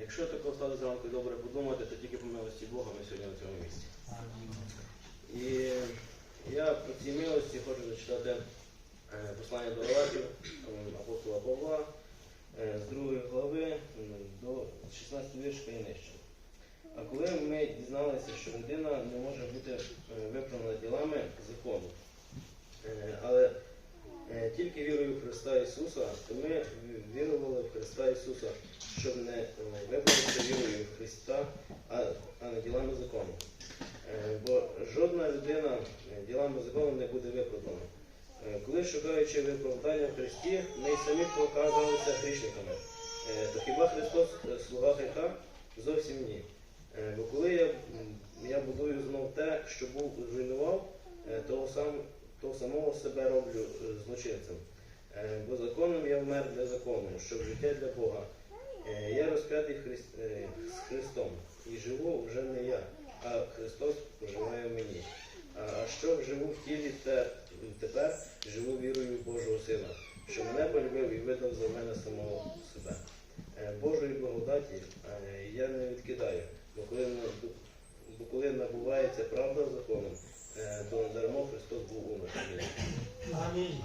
Якщо тако встати зранку добре подумати, то тільки по милості Бога ми сьогодні на цьому місці. І я по цій милості хочу зачитати е, послання до Галатів апостола Павла е, з другої глави до 16 віршка і нижче. А коли ми дізналися, що людина не може бути тільки вірою в Христа Ісуса, то ми вірували в Христа Ісуса, щоб не виправитися вірою в Христа, а, а не ділами закону. Е, Бо жодна людина е, ділами закону не буде виправдана. Е, Коли шукаючи виправдання в Христі, ми самі показувалися грішниками. То хіба Христос слуга гріха? Зовсім ні. Бо коли я, я будую знов те, що був зруйнував, того, сам, того самого себе роблю е, злочинцем. Е, Бо законом я вмер для закону, щоб життя для Бога. Е, Я розп'ятий Христ- з Христом і живу вже не я, а Христос проживає в мені. А, що живу в тілі, те тепер живу вірою Божого Сина, що мене полюбив і видав за мене самого себе. Божої благодаті я не відкидаю, бо коли, набувається правда законом, то дармо Христос був умер. Амінь. Амінь.